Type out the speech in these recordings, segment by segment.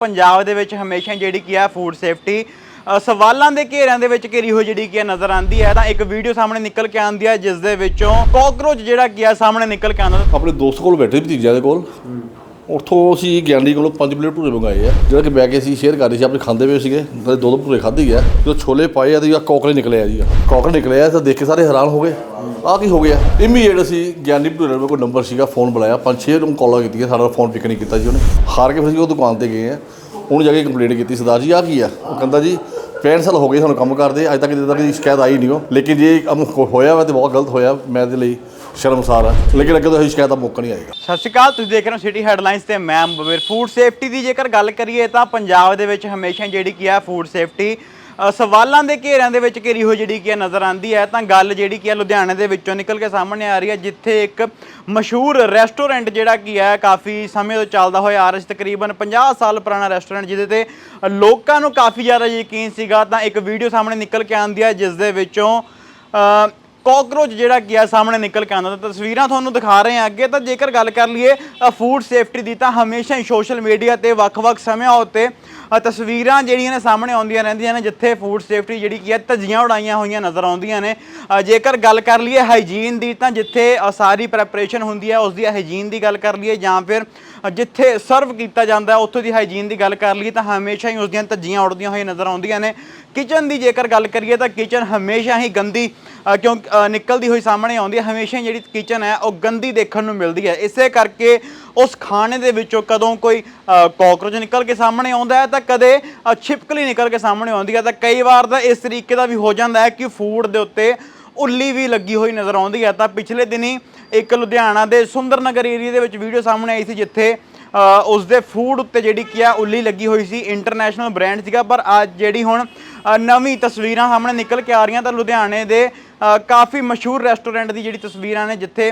ਪੰਜਾਬ ਦੇ ਵਿੱਚ ਹਮੇਸ਼ਾ ਜਿਹੜੀ ਕੀ ਹੈ ਫੂਡ ਸੇਫਟੀ ਸਵਾਲਾਂ ਦੇ ਘੇਰਿਆਂ ਦੇ ਵਿੱਚ ਘੇਰੀ ਹੋਈ ਜਿਹੜੀ ਕੀ ਹੈ ਨਜ਼ਰ ਆਉਂਦੀ ਹੈ, ਤਾਂ ਇੱਕ ਵੀਡੀਓ ਸਾਹਮਣੇ ਨਿਕਲ ਕੇ ਆਉਂਦੀ ਹੈ ਜਿਸ ਦੇ ਵਿੱਚੋਂ ਕਾਕਰੋਚ ਜਿਹੜਾ ਕੀ ਹੈ ਸਾਹਮਣੇ ਨਿਕਲ ਕੇ ਆਉਂਦਾ। ਆਪਣੇ ਦੋਸਤ ਕੋਲ ਬੈਠੇ ਸੀ ਭਤੀਜਿਆਂ ਦੇ ਕੋਲ। ਉੱਥੋਂ ਅਸੀਂ ਗਿਆਨੀ ਕੋਲੋਂ ਪੰਜ ਪਲੇਟ ਭਟੂਰੇ ਮੰਗਾਏ ਆ। ਜਿਹੜਾ ਕਿ ਬੈ ਕੇ ਅਸੀਂ ਸ਼ੇਅਰ ਕਰ ਰਹੇ ਸੀ, ਆਪਣੇ ਖਾਂਦੇ ਪਏ ਸੀਗੇ। ਤੇ ਦੋ ਦੋ ਭਟੂਰੇ ਖਾਧੇ ਆ। ਜਦੋਂ ਛੋਲੇ ਪਾਏ ਆ ਤੇ ਆ ਕੋਕਲੇ ਨਿਕਲੇ ਆ ਜੀ। ਕੋਕਲੇ ਨਿਕਲੇ ਆ ਤਾਂ ਦੇਖ ਕੇ ਸਾਰੇ ਹੈਰਾਨ ਹੋ ਗਏ। ਆਹ ਕੀ ਹੋ ਗਿਆ? ਇਮੀਡੀਏਟ ਅਸੀਂ ਗਿਆਨੀ ਭਟੂਰੇ ਕੋਲ ਨੰਬਰ ਸੀਗਾ ਫੋਨ ਬੁਲਾਇਆ। ਪੰਜ ਛੇ ਨੂੰ ਕਾਲਾਂ ਕੀਤੀਆਂ, ਸਾਡਾ ਫੋਨ ਪਿਕ ਨਹੀਂ ਕੀਤਾ ਜੀ ਉਹਨੇ। ਹਾਰ ਕੇ ਫਿਰ ਅਸੀਂ ਉਹ ਦੁਕਾਨ ਤੇ ਗਏ ਆ। ਉਹਨੂੰ ਜਾ ਕੇ ਕੰਪਲੇਂਟ ਕੀਤੀ, ਸਰਦਾਰ ਜੀ, ਆਹ ਕੀ ਆ? ਉਹ ਕਹਿੰਦਾ ਜੀ 65 ਸਾਲ ਹੋ ਗਏ ਸਾਨੂੰ ਕੰਮ ਕਰਦੇ। ਅੱਜ ਤੱਕ ਜਿੱਦਾਂ ਦੀ ਸ਼ਿਕਾਇਤ ਆਈ ਨਹੀਂ ਉਹ। ਲੇਕਿਨ ਜੇ ਕੰਮ ਹੋਇਆ ਵਾ ਤੇ ਬਹੁਤ ਗਲਤ ਹੋਇਆ, ਮੈਂ ਇਹਦੇ ਲਈ ਸ਼ਰਮਸਾਰ ਹੈ। ਲੇਕਿਨ ਅੱਗੇ ਤੋਂ ਇਹ ਸ਼ਿਕਾਇਤ ਦਾ ਮੌਕਾ ਨਹੀਂ ਆਏਗਾ। ਸਤਿ ਸ਼੍ਰੀ ਅਕਾਲ, ਤੁਸੀਂ ਦੇਖ ਰਹੇ ਹੋ ਸਿਟੀ ਹੈਡਲਾਈਨਸ ਤੇ ਮੈਂ ਬਬੀਰ ਫੂਡ ਸੇਫਟੀ ਦੀ ਜੇਕਰ ਗੱਲ ਕਰੀਏ ਤਾਂ ਪੰਜਾਬ ਦੇ ਵਿੱਚ ਹਮੇਸ਼ਾ ਜਿਹੜੀ ਕੀ ਹੈ ਫੂਡ ਸੇਫਟੀ ਸਵਾਲਾਂ ਦੇ ਘੇਰਿਆਂ ਦੇ ਵਿੱਚ ਘਿਰੀ ਹੋਈ ਜਿਹੜੀ ਕੀ ਨਜ਼ਰ ਆਉਂਦੀ ਹੈ। ਤਾਂ ਗੱਲ ਜਿਹੜੀ ਕੀ ਹੈ ਲੁਧਿਆਣੇ ਦੇ ਵਿੱਚੋਂ ਨਿਕਲ ਕੇ ਸਾਹਮਣੇ ਆ ਰਹੀ ਹੈ, ਜਿੱਥੇ ਇੱਕ ਮਸ਼ਹੂਰ ਰੈਸਟੋਰੈਂਟ ਜਿਹੜਾ ਕੀ ਹੈ, ਕਾਫੀ ਸਮੇਂ ਤੋਂ ਚੱਲਦਾ ਹੋਇਆ ਆ ਰਿਹਾ ਸੀ। ਤਕਰੀਬਨ 50 ਸਾਲ ਪੁਰਾਣਾ ਰੈਸਟੋਰੈਂਟ ਜਿਹਦੇ ਤੇ ਲੋਕਾਂ ਨੂੰ ਕਾਫੀ ਜ਼ਿਆਦਾ ਯਕੀਨ ਸੀਗਾ। ਤਾਂ ਇੱਕ ਵੀਡੀਓ ਸਾਹਮਣੇ ਨਿਕਲ ਕੇ ਆਉਂਦੀ ਹੈ, ਜਿਸ ਦੇ ਵਿੱਚੋਂ ਕਾਕਰੋਚ ਜਿਹੜਾ ਕੀ ਆ ਸਾਹਮਣੇ ਨਿਕਲ ਕੇ ਆਉਂਦਾ, ਤਾਂ ਤਸਵੀਰਾਂ ਤੁਹਾਨੂੰ ਦਿਖਾ ਰਹੇ ਹਾਂ ਅੱਗੇ, ਤਾਂ ਜੇਕਰ ਗੱਲ ਕਰ ਲਈਏ ਫੂਡ ਸੇਫਟੀ ਦੀ, ਤਾਂ ਹਮੇਸ਼ਾ ਹੀ ਸੋਸ਼ਲ ਮੀਡੀਆ ਤੇ ਵੱਖ-ਵੱਖ ਸਮਿਆਂ ਉੱਤੇ ਤਸਵੀਰਾਂ ਜਿਹੜੀਆਂ ਨੇ ਸਾਹਮਣੇ ਆਉਂਦੀਆਂ ਰਹਿੰਦੀਆਂ ਨੇ, ਜਿੱਥੇ ਫੂਡ ਸੇਫਟੀ ਜਿਹੜੀ ਕੀ ਹੈ ਧੱਜੀਆਂ ਉਡਾਈਆਂ ਹੋਈਆਂ ਨਜ਼ਰ ਆਉਂਦੀਆਂ ਨੇ। ਜੇਕਰ ਗੱਲ ਕਰ ਲਈਏ ਹਾਈਜੀਨ ਦੀ, ਤਾਂ ਜਿੱਥੇ ਸਾਰੀ ਪ੍ਰੈਪਰੇਸ਼ਨ ਹੁੰਦੀ ਹੈ ਉਸ ਦੀ ਹਾਈਜੀਨ ਦੀ ਗੱਲ ਕਰ ਲਈਏ, ਜਾਂ ਫਿਰ ਜਿੱਥੇ ਸਰਵ ਕੀਤਾ ਜਾਂਦਾ ਉੱਥੋਂ ਦੀ ਹਾਈਜੀਨ ਦੀ ਗੱਲ ਕਰ ਲਈਏ ਤਾਂ ਹਮੇਸ਼ਾ ਹੀ ਉਸ ਦੀਆਂ ਧੱਜੀਆਂ ਉੱਡਦੀਆਂ ਹੋਈਆਂ ਨਜ਼ਰ ਆਉਂਦੀਆਂ ਨੇ। ਕਿਚਨ ਦੀ ਜੇਕਰ ਗੱਲ ਕਰੀਏ ਤਾਂ ਕਿਚਨ ਹਮੇਸ਼ਾ ਹੀ ਗੰਦੀ ਕਿਉਂ ਨਿਕਲਦੀ ਹੋਈ ਸਾਹਮਣੇ ਆਉਂਦੀ ਹੈ। ਹਮੇਸ਼ਾ ਹੀ ਜਿਹੜੀ ਕਿਚਨ ਹੈ, ਉਹ ਗੰਦੀ ਦੇਖਣ ਨੂੰ ਮਿਲਦੀ ਹੈ। ਇਸੇ ਕਰਕੇ ਉਸ ਖਾਣੇ ਦੇ ਵਿੱਚੋਂ ਕਦੋਂ ਕੋਈ ਕਾਕਰੋਚ ਨਿਕਲ ਕੇ ਸਾਹਮਣੇ ਆਉਂਦਾ ਹੈ ਤਾਂ ਕਦੇ ਛਿਪਕਲੀ ਨਿਕਲ ਕੇ ਸਾਹਮਣੇ ਆਉਂਦੀ ਹੈ। ਤਾਂ ਕਈ ਵਾਰ ਤਾਂ ਇਸ ਤਰੀਕੇ ਦਾ ਵੀ ਹੋ ਜਾਂਦਾ ਹੈ ਕਿ ਫੂਡ ਦੇ ਉੱਤੇ ਉੱਲੀ ਵੀ ਲੱਗੀ ਹੋਈ ਨਜ਼ਰ ਆਉਂਦੀ ਹੈ। ਤਾਂ ਪਿਛਲੇ ਦਿਨੀ ਇੱਕ ਲੁਧਿਆਣਾ ਦੇ ਸੁੰਦਰ ਨਗਰ ਏਰੀਆ ਦੇ ਵਿੱਚ ਵੀਡੀਓ ਸਾਹਮਣੇ ਆਈ ਸੀ ਜਿੱਥੇ ਅ, ਉਸ ਦੇ ਫੂਡ ਉੱਤੇ ਜਿਹੜੀ ਕੀ ਆ ਉੱਲੀ ਲੱਗੀ ਹੋਈ ਸੀ। ਇੰਟਰਨੈਸ਼ਨਲ ਬ੍ਰਾਂਡ ਸੀਗਾ ਪਰ ਅੱਜ ਜਿਹੜੀ ਹੁਣ ਨਵੀਂ ਤਸਵੀਰਾਂ ਸਾਹਮਣੇ ਨਿਕਲ ਕੇ ਆ ਰਹੀਆਂ। ਤਾਂ ਲੁਧਿਆਣੇ ਦੇ ਕਾਫੀ ਮਸ਼ਹੂਰ ਰੈਸਟੋਰੈਂਟ ਦੀ ਜਿਹੜੀ ਤਸਵੀਰਾਂ ਨੇ ਜਿੱਥੇ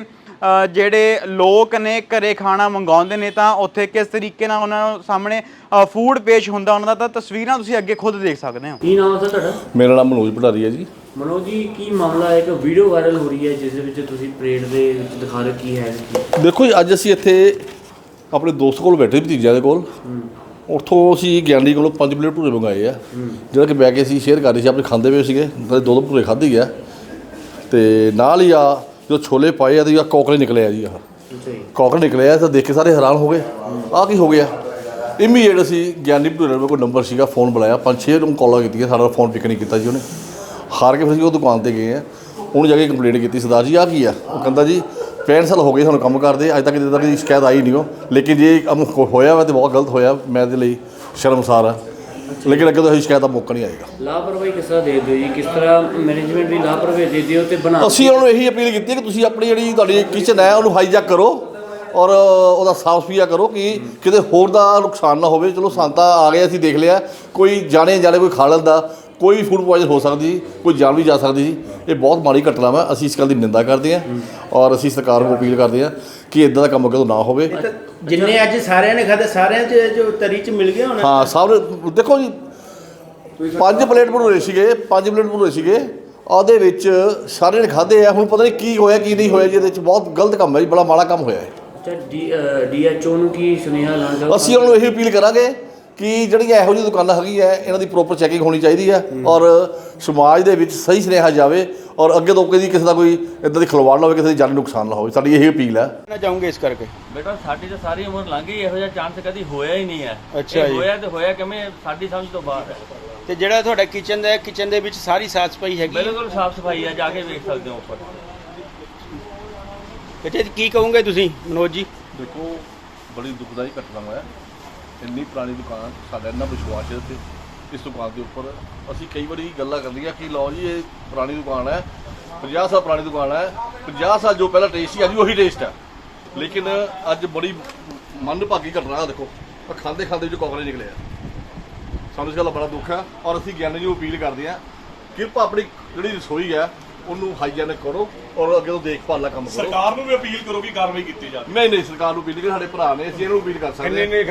ਜਿਹੜੇ ਲੋਕ ਨੇ ਘਰੇ ਖਾਣਾ ਮੰਗਾਉਂਦੇ ਨੇ ਤਾਂ ਉੱਥੇ ਕਿਸ ਤਰੀਕੇ ਨਾਲ ਉਹਨਾਂ ਨੂੰ ਸਾਹਮਣੇ ਫੂਡ ਪੇਸ਼ ਹੁੰਦਾ ਉਹਨਾਂ ਦਾ ਤਾਂ ਤਸਵੀਰਾਂ ਤੁਸੀਂ ਅੱਗੇ ਖੁਦ ਦੇਖ ਸਕਦੇ ਹੋ। ਕੀ ਨਾਮ ਹੈ ਸਰ ਤੁਹਾਡਾ? ਮੇਰਾ ਨਾਮ ਮਨੋਜ ਭਟਾਰੀ ਹੈ ਜੀ। ਮਨੋਜ ਜੀ ਕੀ ਮਾਮਲਾ ਹੈ? ਇੱਕ ਵੀਡੀਓ ਵਾਇਰਲ ਹੋ ਰਹੀ ਹੈ ਜਿਸ ਦੇ ਵਿੱਚ ਤੁਸੀਂ ਪਰੇਡ ਦੇ ਵਿੱਚ ਦਿਖਾ ਰਹੇ ਕੀ ਹੈ ਕੀ ਦੇਖੋ ਜੀ ਅੱਜ ਅਸੀਂ ਇੱਥੇ ਆਪਣੇ ਦੋਸਤ ਕੋਲ ਬੈਠੇ ਸੀ ਭਤੀਜਿਆਂ ਦੇ ਕੋਲ। ਉੱਥੋਂ ਅਸੀਂ ਗਿਆਨੀ ਕੋਲੋਂ ਪੰਜ ਪਲੇਟ ਭਟੂਰੇ ਮੰਗਾਏ ਆ। ਜਿਹੜਾ ਕਿ ਬੈ ਕੇ ਅਸੀਂ ਸ਼ੇਅਰ ਕਰ ਰਹੇ ਸੀ ਆਪਣੇ ਖਾਂਦੇ ਪਏ ਸੀਗੇ ਦੋ ਦੋ ਭਟੂਰੇ ਖਾਧੇ ਗਿਆ ਤੇ ਨਾਲ ਹੀ ਆ ਜਦੋਂ ਛੋਲੇ ਪਾਏ ਆ ਤੇ ਆ ਕੋਕਲੇ ਨਿਕਲੇ ਆ ਜੀ ਆਹ। ਜੀ। ਕੋਕਲੇ ਨਿਕਲੇ ਆ ਤਾਂ ਦੇਖ ਕੇ ਸਾਰੇ ਹੈਰਾਨ ਹੋ ਗਏ। ਆਹ ਕੀ ਹੋ ਗਿਆ? ਇਮੀਡੀਏਟ ਅਸੀਂ ਗਿਆਨੀ ਭਟੂਰੇ ਦਾ ਕੋਈ ਨੰਬਰ ਸੀਗਾ ਫੋਨ ਬੁਲਾਇਆ। ਪੰਜ ਛੇ ਨੂੰ ਕਾਲਾਂ ਕੀਤੀਆਂ ਸਾਡਾ ਫੋਨ ਪਿਕ ਨਹੀਂ ਕੀਤਾ ਜੀ ਉਹਨੇ। ਹਾਰ ਕੇ ਫਿਰ ਅਸੀਂ ਉਹ ਦੁਕਾਨ ਤੇ ਗਏ ਆ। ਉਹਨੂੰ ਜਾ ਕੇ ਕੰਪਲੇਂਟ ਕੀਤੀ ਸਰਦਾਰ ਜੀ ਆਹ ਕੀ ਆ? ਉਹ ਕਹਿੰਦਾ ਜੀ 65 ਸਾਲ ਹੋ ਗਏ ਸਾਨੂੰ ਕੰਮ ਕਰਦੇ ਅੱਜ ਤੱਕ ਜਿੱਦਾਂ ਦੀ ਸ਼ਿਕਾਇਤ ਆਈ ਨਹੀਂ ਉਹ। ਲੇਕਿਨ ਜੇ ਹੋਇਆ ਵਾ ਤੇ ਬਹੁਤ ਗਲਤ ਹੋਇਆ ਮੈਂ ਇਹਦੇ ਲਈ ਸ਼ਰਮਸਾਰ ਆ। ਲੇਕਿਨ ਅੱਗੇ ਤੋਂ ਇਹ ਸ਼ਿਕਾਇਤ ਦਾ ਮੌਕਾ ਨਹੀਂ ਆਏਗਾ। ਲਾਪਰਵਾਹੀ ਕਿਸ ਤਰ੍ਹਾਂ ਦੇਖਦੇ ਹੋ ਜੀ? ਕਿਸ ਤਰ੍ਹਾਂ ਮੈਨੇਜਮੈਂਟ ਦੀ ਲਾਪਰਵਾਹੀ ਦੇਖਦੇ ਹੋ ਤੇ ਬਣਾ ਅਸੀਂ ਉਹਨਾਂ ਨੂੰ ਇਹੀ ਅਪੀਲ ਕੀਤੀ ਹੈ ਕਿ ਤੁਸੀਂ ਆਪਣੀ ਜਿਹੜੀ ਤੁਹਾਡੀ ਕਿਚਨ ਹੈ ਉਹਨੂੰ ਹਾਈਜੈਕ ਕਰੋ ਔਰ ਉਹਦਾ ਸਾਫ਼ ਸੁਥਰਾ ਕਰੋ ਕਿ ਕਿਤੇ ਹੋਰ ਦਾ ਨੁਕਸਾਨ ਨਾ ਹੋਵੇ। ਚਲੋ ਸੰਤਾ ਆ ਗਏ ਅਸੀਂ ਦੇਖ ਲਿਆ। ਕੋਈ ਜਾਣੇ ਜਾਣੇ ਕੋਈ ਖਾ ਲੈਂਦਾ ਕੋਈ ਫੂਡ ਪੋਇਜ਼ਨ ਹੋ ਸਕਦੀ ਕੋਈ ਜਾਨ ਵੀ ਜਾ ਸਕਦੀ ਸੀ ਇਹ ਬਹੁਤ ਮਾੜੀ ਘਟਨਾ ਵਾ ਅਸੀਂ ਇਸ ਗੱਲ ਦੀ ਨਿੰਦਾ ਕਰਦੇ ਹਾਂ ਔਰ ਅਸੀਂ ਸਰਕਾਰ ਨੂੰ ਅਪੀਲ ਕਰਦੇ ਹਾਂ ਕਿ ਇਦਾਂ ਦਾ ਕੰਮ ਅੱਗੇ ਤੋਂ ਨਾ ਹੋਵੇ। ਜਿੰਨੇ ਅੱਜ ਸਾਰਿਆਂ ਨੇ ਖਾਦੇ ਸਾਰਿਆਂ ਚ ਜੋ ਤਰੀ ਚ ਮਿਲ ਗਿਆ ਹੋਣਾ। ਹਾਂ ਸਭ ਨੇ- ਦੇਖੋ ਜੀ ਪੰਜ ਪਲੇਟ ਭਟੂਰੇ ਸੀਗੇ ਪੰਜ ਪਲੇਟ ਭਟੂਰੇ ਸੀਗੇ। ਉਹਦੇ ਵਿੱਚ ਸਾਰਿਆਂ ਨੇ ਖਾਦੇ ਆ ਹੁਣ ਪਤਾ ਨਹੀਂ ਕੀ ਹੋਇਆ ਕੀ ਨਹੀਂ ਹੋਇਆ ਜੀ ਇਹਦੇ ਵਿੱਚ ਬਹੁਤ ਗਲਤ ਕੰਮ ਹੈ ਜੀ ਬੜਾ ਮਾੜਾ ਕੰਮ ਹੋਇਆ ਹੈ ਅੱਛਾ ਡੀਐਚਓ ਨੂੰ ਕੀ ਸੁਨੇਹਾ ਚਾਹੋ ਅਸੀਂ ਉਹਨਾਂ ਨੂੰ ਇਹੀ ਅਪੀਲ ਕਰਾਂਗੇ ਕਿ ਜਿਹੜੀਆਂ ਇਹੋ ਜਿਹੀ ਦੁਕਾਨਾਂ ਹੈਗੀਆਂ ਇਹਨਾਂ ਦੀ ਪ੍ਰੋਪਰ ਚੈਕਿੰਗ ਹੋਣੀ ਚਾਹੀਦੀ ਹੈ ਔਰ ਸਮਾਜ ਦੇ ਵਿੱਚ ਸਹੀ ਸੁਨੇਹਾ ਜਾਵੇ ਔਰ ਅੱਗੇ ਤੋਂ ਕਦੀ ਕਿਸੇ ਦਾ ਕੋਈ ਇਦਾਂ ਦੀ ਖਲਵਾੜ ਨਾ ਹੋਵੇ ਕਿਸੇ ਦੀ ਜਾਨੀ ਨੁਕਸਾਨ ਨਾ ਹੋਵੇ। ਸਾਡੀ ਇਹੀ ਅਪੀਲ ਹੈ। ਕਹਿਣਾ ਚਾਹੂੰਗੇ ਇਸ ਕਰਕੇ। ਬੇਟਾ ਸਾਡੀ ਤਾਂ ਸਾਰੀ ਉਮਰ ਲੰਘ ਗਈ ਇਹੋ ਜਿਹਾ ਚਾਂਸ ਕਦੀ ਹੋਇਆ ਹੀ ਨਹੀਂ ਹੈ। ਅੱਛਾ ਜੀ। ਹੋਇਆ ਤੇ ਹੋਇਆ ਕਿਵੇਂ ਸਾਡੀ ਸਮਝ ਤੋਂ ਬਾਹਰ ਹੈ। ਤੇ ਜਿਹੜਾ ਤੁਹਾਡਾ ਕਿਚਨ ਦਾ ਕਿਚਨ ਦੇ ਵਿੱਚ ਸਾਰੀ ਸਾਫ਼ ਸਫ਼ਾਈ ਹੈਗੀ? ਬਿਲਕੁਲ ਸਾਫ਼ ਸਫ਼ਾਈ ਹੈ ਜਾ ਕੇ ਵੇਖ ਸਕਦੇ ਹੋ ਉੱਪਰ। ਤੇ ਕੀ ਕਹੋਗੇ ਤੁਸੀਂ ਮਨੋਜ ਜੀ? ਦੇਖੋ ਬੜੀ ਦੁਖਦਾਈ ਘਟਨਾ ਹੋਇਆ ਇੰਨੀ ਪੁਰਾਣੀ ਦੁਕਾਨ ਸਾਡਾ ਇੰਨਾ ਵਿਸ਼ਵਾਸ ਹੈ ਤੇ ਇਸ ਦੁਕਾਨ ਦੇ ਉੱਪਰ ਅਸੀਂ ਕਈ ਵਾਰੀ ਗੱਲਾਂ ਕਰਦੀਆਂ ਕਿ ਲਓ ਜੀ ਇਹ ਪੁਰਾਣੀ ਦੁਕਾਨ ਹੈ 50 ਸਾਲ ਪੁਰਾਣੀ ਦੁਕਾਨ ਹੈ 50 ਸਾਲ ਜੋ ਪਹਿਲਾਂ ਟੇਸਟ ਸੀ ਅੱਜ ਉਹੀ ਟੇਸਟ ਹੈ। ਲੇਕਿਨ ਅੱਜ ਬੜੀ ਮੰਦਭਾਗੀ ਘਟਨਾ ਆ ਦੇਖੋ ਆਹ ਖਾਂਦੇ ਖਾਂਦੇ ਵਿੱਚ ਕੋਕਰੇ ਨਿਕਲੇ ਆ। ਸਾਨੂੰ ਇਸ ਗੱਲ ਦਾ ਬੜਾ ਦੁੱਖ ਹੈ ਔਰ ਅਸੀਂ ਗਿਆਨੀ ਜੀ ਨੂੰ ਅਪੀਲ ਕਰਦੇ ਹਾਂ ਕਿਰਪਾ ਆਪਣੀ ਜਿਹੜੀ ਰਸੋਈ ਹੈ ਉਹਨੂੰ ਹਾਈਜੈਨਿਕ ਕਰੋ ਔਰ ਅੱਗੇ ਤੋਂ ਦੇਖਭਾਲ ਦਾ ਕੰਮ ਕਰੋ। ਸਰਕਾਰ ਨੂੰ ਵੀ ਅਪੀਲ ਕਰੋ ਕਿ ਕਾਰਵਾਈ ਕੀਤੀ ਜਾਵੇ। ਨਹੀਂ ਨਹੀਂ ਸਰਕਾਰ ਨੂੰ ਅਪੀਲ ਨਹੀਂ ਸਾਡੇ ਭਰਾ ਨੇ ਅਸੀਂ ਇਹਨੂੰ ਅਪੀਲ ਕਰ ਸਕਦੇ ਹਾਂ।